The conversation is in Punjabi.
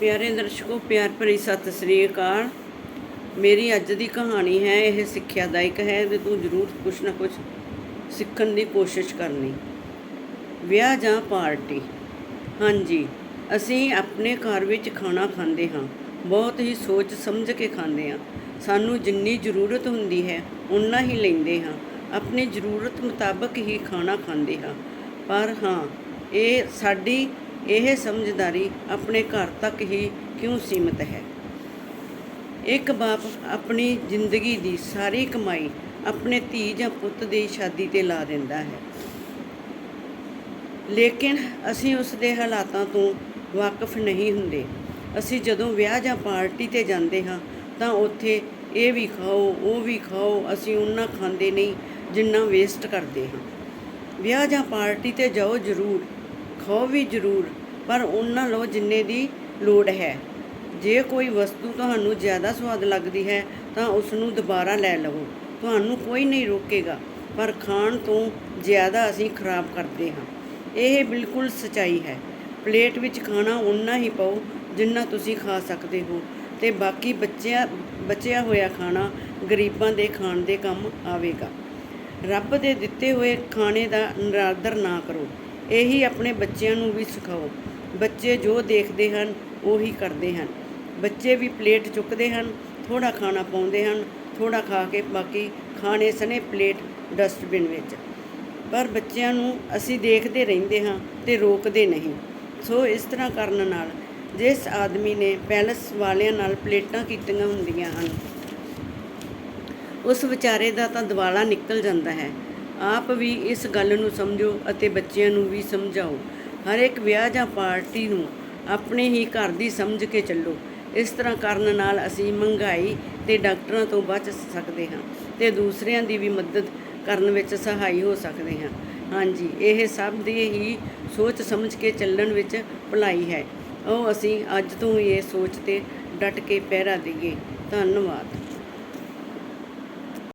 ਪਿਆਰੇ ਦਰਸ਼ਕੋ, ਪਿਆਰ ਭਰੀ ਸਤਿ ਸ੍ਰੀ ਅਕਾਲ। ਮੇਰੀ ਅੱਜ ਦੀ ਕਹਾਣੀ ਹੈ, ਇਹ ਸਿੱਖਿਆਦਾਇਕ ਹੈ ਤੇ ਤੂੰ ਜ਼ਰੂਰ ਕੁਛ ਨਾ ਕੁਛ ਸਿੱਖਣ ਦੀ ਕੋਸ਼ਿਸ਼ ਕਰਨੀ। ਵਿਆਹ ਜਾਂ ਪਾਰਟੀ? ਹਾਂਜੀ, ਅਸੀਂ ਆਪਣੇ ਘਰ ਵਿੱਚ ਖਾਣਾ ਖਾਂਦੇ ਹਾਂ, ਬਹੁਤ ਹੀ ਸੋਚ ਸਮਝ ਕੇ ਖਾਂਦੇ ਹਾਂ। ਸਾਨੂੰ ਜਿੰਨੀ ਜ਼ਰੂਰਤ ਹੁੰਦੀ ਹੈ ਉਨਾ ਹੀ ਲੈਂਦੇ ਹਾਂ। ਆਪਣੀ ਜ਼ਰੂਰਤ ਮੁਤਾਬਕ ਹੀ ਖਾਣਾ ਖਾਂਦੇ ਹਾਂ। ਪਰ ਹਾਂ, ਇਹ ਸਾਡੀ ਇਹ ਸਮਝਦਾਰੀ ਆਪਣੇ ਘਰ ਤੱਕ ਹੀ ਕਿਉਂ ਸੀਮਿਤ ਹੈ? ਇੱਕ ਬਾਪ ਆਪਣੀ ਜ਼ਿੰਦਗੀ ਦੀ ਸਾਰੀ ਕਮਾਈ ਆਪਣੇ ਧੀ ਜਾਂ ਪੁੱਤ ਦੀ ਸ਼ਾਦੀ ਤੇ ਲਾ ਦਿੰਦਾ ਹੈ। ਲੇਕਿਨ ਅਸੀਂ ਉਸ ਦੇ ਹਾਲਾਤਾਂ ਤੋਂ ਵਾਕਿਫ ਨਹੀਂ ਹੁੰਦੇ। ਅਸੀਂ ਜਦੋਂ ਵਿਆਹ ਜਾਂ ਪਾਰਟੀ ਤੇ ਜਾਂਦੇ ਹਾਂ, ਤਾਂ ਉੱਥੇ ਇਹ ਵੀ ਖਾਓ, ਉਹ ਵੀ ਖਾਓ, ਅਸੀਂ ਉਹਨਾਂ ਖਾਂਦੇ ਨਹੀਂ ਜਿੰਨਾ ਵੇਸਟ ਕਰਦੇ ਹਾਂ। ਵਿਆਹ ਜਾਂ ਪਾਰਟੀ ਤੇ ਜਾਓ ਜ਼ਰੂਰ। ਖਾਓ ਵੀ ਜ਼ਰੂਰ, ਪਰ ਉਹਨਾਂ ਲਓ ਜਿੰਨੇ ਦੀ ਲੋੜ ਹੈ। ਜੇ ਕੋਈ ਵਸਤੂ ਤੁਹਾਨੂੰ ਜ਼ਿਆਦਾ ਸਵਾਦ ਲੱਗਦੀ ਹੈ, ਤਾਂ ਉਸ ਨੂੰ ਦੁਬਾਰਾ ਲੈ ਲਵੋ। ਤੁਹਾਨੂੰ ਕੋਈ ਨਹੀਂ ਰੋਕੇਗਾ, ਪਰ ਖਾਣ ਤੋਂ ਜ਼ਿਆਦਾ ਅਸੀਂ ਖਰਾਬ ਕਰਦੇ ਹਾਂ। ਇਹ ਬਿਲਕੁਲ ਸਚਾਈ ਹੈ। ਪਲੇਟ ਵਿੱਚ ਖਾਣਾ ਉਨਾ ਹੀ ਪਾਓ ਜਿੰਨਾ ਤੁਸੀਂ ਖਾ ਸਕਦੇ ਹੋ ਤੇ ਬਾਕੀ ਬੱਚਿਆਂ, ਬਚਿਆ ਹੋਇਆ ਖਾਣਾ ਗਰੀਬਾਂ ਦੇ ਖਾਣ ਦੇ ਕੰਮ ਆਵੇਗਾ। ਰੱਬ ਦੇ ਦਿੱਤੇ ਹੋਏ ਖਾਣੇ ਦਾ ਨਿਰਾਦਰ ਨਾ ਕਰੋ। ਇਹੀ ਆਪਣੇ ਬੱਚਿਆਂ ਨੂੰ ਵੀ ਸਿਖਾਓ। ਬੱਚੇ ਜੋ ਦੇਖਦੇ ਹਨ, ਉਹੀ ਕਰਦੇ ਹਨ। ਬੱਚੇ ਵੀ ਪਲੇਟ ਚੁੱਕਦੇ ਹਨ ਥੋੜਾ ਖਾਣਾ ਪਾਉਂਦੇ ਹਨ ਥੋੜਾ ਖਾ ਕੇ ਬਾਕੀ ਖਾਣੇ ਸਣੇ ਪਲੇਟ ਡਸਟਬਿਨ ਵਿੱਚ। ਪਰ ਬੱਚਿਆਂ ਨੂੰ ਅਸੀਂ ਦੇਖਦੇ ਰਹਿੰਦੇ ਹਾਂ ਤੇ ਰੋਕਦੇ ਨਹੀਂ। ਸੋ ਇਸ ਤਰ੍ਹਾਂ ਕਰਨ ਨਾਲ ਜਿਸ ਆਦਮੀ ਨੇ ਪੈਲਸ ਵਾਲਿਆਂ ਨਾਲ ਪਲੇਟਾਂ ਕੀਤੀਆਂ ਹੁੰਦੀਆਂ ਹਨ, ਉਸ ਵਿਚਾਰੇ ਦਾ ਤਾਂ ਦਿਵਾਲਾ ਨਿਕਲ ਜਾਂਦਾ ਹੈ। ਆਪ ਵੀ ਇਸ ਗੱਲ ਨੂੰ ਸਮਝੋ ਅਤੇ ਬੱਚਿਆਂ ਨੂੰ ਵੀ ਸਮਝਾਓ। ਹਰ ਇੱਕ ਵਿਆਹ ਜਾਂ ਪਾਰਟੀ ਨੂੰ ਆਪਣੇ ਹੀ ਘਰ ਦੀ ਸਮਝ ਕੇ ਚੱਲੋ। ਇਸ ਤਰ੍ਹਾਂ ਕਰਨ ਨਾਲ ਅਸੀਂ ਮਹਿੰਗਾਈ ਤੇ ਡਾਕਟਰਾਂ ਤੋਂ ਬਚ ਸਕਦੇ ਹਾਂ ਤੇ ਦੂਸਰਿਆਂ ਦੀ ਵੀ ਮਦਦ ਕਰਨ ਵਿੱਚ ਸਹਾਈ ਹੋ ਸਕਦੇ ਹਾਂ। ਹਾਂਜੀ, ਇਹ ਸਭ ਦੀ ਹੀ ਸੋਚ ਸਮਝ ਕੇ ਚੱਲਣ ਵਿੱਚ ਭਲਾਈ ਹੈ। ਉਹ ਅਸੀਂ ਅੱਜ ਤੋਂ ਹੀ ਇਹ ਸੋਚ ਤੇ ਡਟ ਕੇ ਪਹਿਰਾ ਦਈਏ। ਧੰਨਵਾਦ।